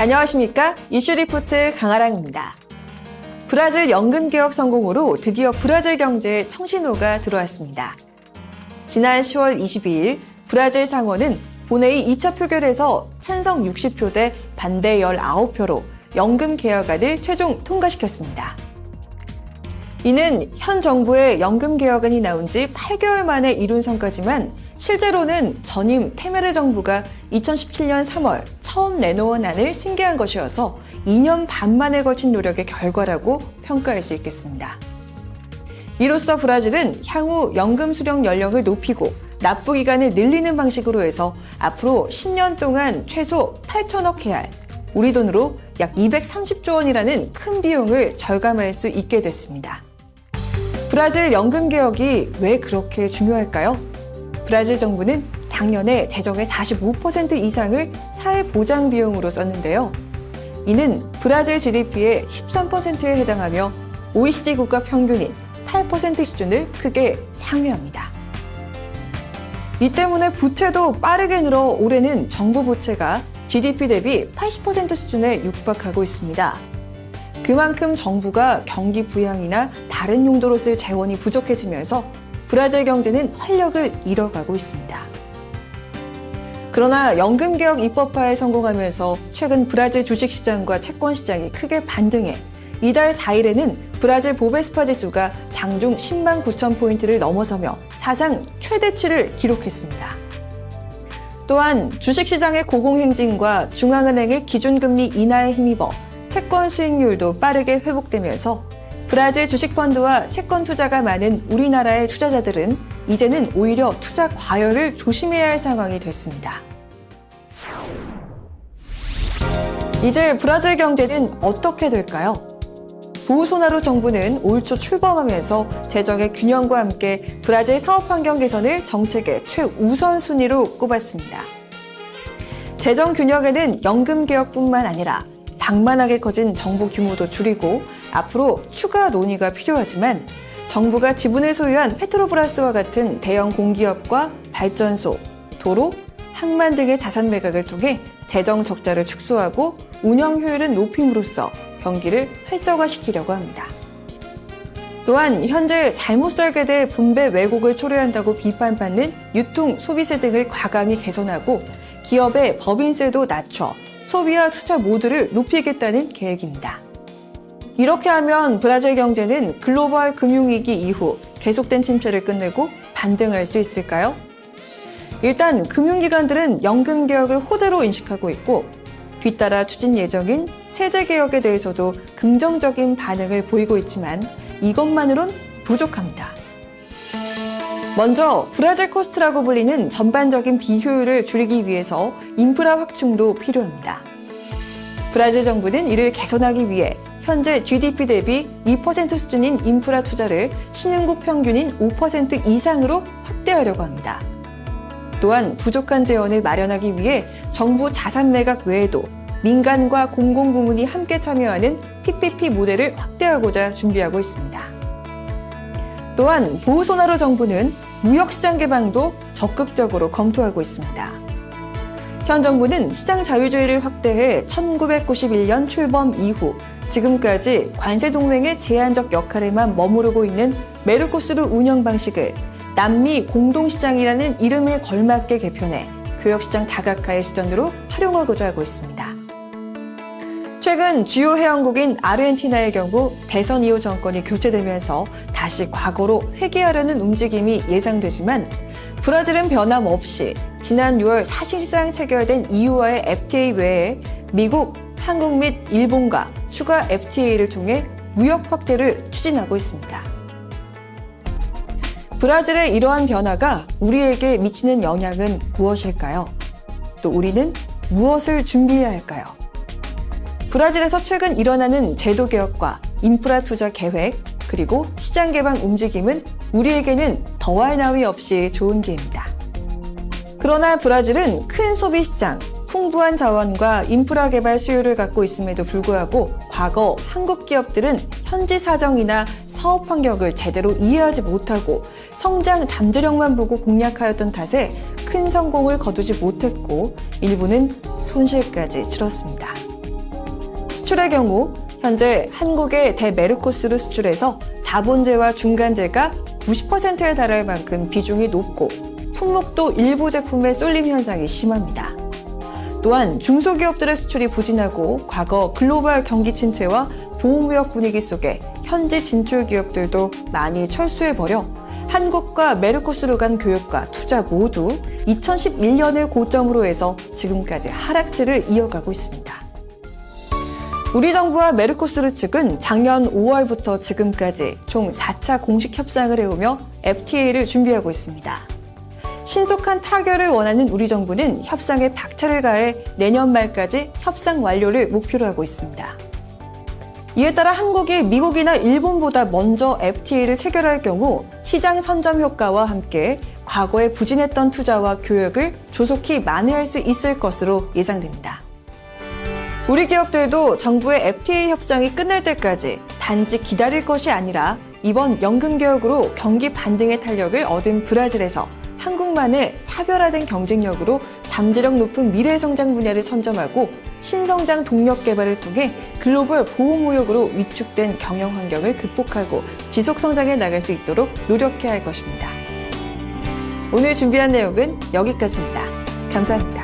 안녕하십니까? 이슈 리포트 강아랑입니다. 브라질 연금 개혁 성공으로 드디어 브라질 경제에 청신호가 들어왔습니다. 지난 10월 22일 브라질 상원은 본회의 2차 표결에서 찬성 60표 대 반대 19표로 연금 개혁안을 최종 통과시켰습니다. 이는 현 정부의 연금 개혁안이 나온 지 8개월 만에 이룬 성과지만 실제로는 전임 테메르 정부가 2017년 3월 처음 내놓은 안을 승계한 것이어서 2년 반 만에 걸친 노력의 결과라고 평가할 수 있겠습니다. 이로써 브라질은 향후 연금 수령 연령을 높이고 납부 기간을 늘리는 방식으로 해서 앞으로 10년 동안 최소 8천억 헤알, 우리 돈으로 약 230조 원이라는 큰 비용을 절감할 수 있게 됐습니다. 브라질 연금 개혁이 왜 그렇게 중요할까요? 브라질 정부는 작년에 재정의 45% 이상을 사회 보장 비용으로 썼는데요. 이는 브라질 GDP의 13%에 해당하며 OECD 국가 평균인 8% 수준을 크게 상회합니다. 이 때문에 부채도 빠르게 늘어 올해는 정부 부채가 GDP 대비 80% 수준에 육박하고 있습니다. 그만큼 정부가 경기 부양이나 다른 용도로 쓸 재원이 부족해지면서 브라질 경제는 활력을 잃어가고 있습니다. 그러나 연금개혁 입법화에 성공하면서 최근 브라질 주식시장과 채권시장이 크게 반등해 이달 4일에는 브라질 보베스파 지수가 장중 10만 9천 포인트를 넘어서며 사상 최대치를 기록했습니다. 또한 주식시장의 고공행진과 중앙은행의 기준금리 인하에 힘입어 채권 수익률도 빠르게 회복되면서 브라질 주식펀드와 채권 투자가 많은 우리나라의 투자자들은 이제는 오히려 투자 과열을 조심해야 할 상황이 됐습니다. 이제 브라질 경제는 어떻게 될까요? 보우소나루 정부는 올 초 출범하면서 재정의 균형과 함께 브라질 사업 환경 개선을 정책의 최우선 순위로 꼽았습니다. 재정 균형에는 연금 개혁뿐만 아니라 방만하게 커진 정부 규모도 줄이고 앞으로 추가 논의가 필요하지만 정부가 지분을 소유한 페트로브라스와 같은 대형 공기업과 발전소, 도로, 항만 등의 자산 매각을 통해 재정 적자를 축소하고 운영 효율을 높임으로써 경기를 활성화시키려고 합니다. 또한 현재 잘못 설계돼 분배 왜곡을 초래한다고 비판받는 유통, 소비세 등을 과감히 개선하고 기업의 법인세도 낮춰 소비와 투자 모두를 높이겠다는 계획입니다. 이렇게 하면 브라질 경제는 글로벌 금융위기 이후 계속된 침체를 끝내고 반등할 수 있을까요? 일단 금융기관들은 연금 개혁을 호재로 인식하고 있고 뒤따라 추진 예정인 세제 개혁에 대해서도 긍정적인 반응을 보이고 있지만 이것만으론 부족합니다. 먼저 브라질 코스트라고 불리는 전반적인 비효율을 줄이기 위해서 인프라 확충도 필요합니다. 브라질 정부는 이를 개선하기 위해 현재 GDP 대비 2% 수준인 인프라 투자를 신흥국 평균인 5% 이상으로 확대하려고 합니다. 또한 부족한 재원을 마련하기 위해 정부 자산 매각 외에도 민간과 공공부문이 함께 참여하는 PPP 모델을 확대하고자 준비하고 있습니다. 또한 보우소나루 정부는 무역시장 개방도 적극적으로 검토하고 있습니다. 현 정부는 시장 자유주의를 확대해 1991년 출범 이후 지금까지 관세 동맹의 제한적 역할에만 머무르고 있는 메르코스르 운영 방식을 남미 공동시장이라는 이름에 걸맞게 개편해 교역시장 다각화의 수단으로 활용하고자 하고 있습니다. 최근 주요 회원국인 아르헨티나의 경우 대선 이후 정권이 교체되면서 다시 과거로 회귀하려는 움직임이 예상되지만 브라질은 변함없이 지난 6월 사실상 체결된 EU와의 FTA 외에 미국, 한국 및 일본과 추가 FTA를 통해 무역 확대를 추진하고 있습니다. 브라질의 이러한 변화가 우리에게 미치는 영향은 무엇일까요? 또 우리는 무엇을 준비해야 할까요? 브라질에서 최근 일어나는 제도 개혁과 인프라 투자 계획, 그리고 시장 개방 움직임은 우리에게는 더할 나위 없이 좋은 기회입니다. 그러나 브라질은 큰 소비 시장, 풍부한 자원과 인프라 개발 수요를 갖고 있음에도 불구하고 과거 한국 기업들은 현지 사정이나 사업 환경을 제대로 이해하지 못하고 성장 잠재력만 보고 공략하였던 탓에 큰 성공을 거두지 못했고 일부는 손실까지 치렀습니다. 수출의 경우 현재 한국의 대메르코스르 수출에서 자본재와 중간재가 90%에 달할 만큼 비중이 높고 품목도 일부 제품의 쏠림 현상이 심합니다. 또한 중소기업들의 수출이 부진하고 과거 글로벌 경기 침체와 보호무역 분위기 속에 현지 진출 기업들도 많이 철수해버려 한국과 메르코스르 간 교역과 투자 모두 2011년을 고점으로 해서 지금까지 하락세를 이어가고 있습니다. 우리 정부와 메르코스르 측은 작년 5월부터 지금까지 총 4차 공식 협상을 해오며 FTA를 준비하고 있습니다. 신속한 타결을 원하는 우리 정부는 협상에 박차를 가해 내년 말까지 협상 완료를 목표로 하고 있습니다. 이에 따라 한국이 미국이나 일본보다 먼저 FTA를 체결할 경우 시장 선점 효과와 함께 과거에 부진했던 투자와 교역을 조속히 만회할 수 있을 것으로 예상됩니다. 우리 기업들도 정부의 FTA 협상이 끝날 때까지 단지 기다릴 것이 아니라 이번 연금 개혁으로 경기 반등의 탄력을 얻은 브라질에서 한국만의 차별화된 경쟁력으로 잠재력 높은 미래 성장 분야를 선점하고 신성장 동력 개발을 통해 글로벌 보호무역으로 위축된 경영 환경을 극복하고 지속 성장해 나갈 수 있도록 노력해야 할 것입니다. 오늘 준비한 내용은 여기까지입니다. 감사합니다.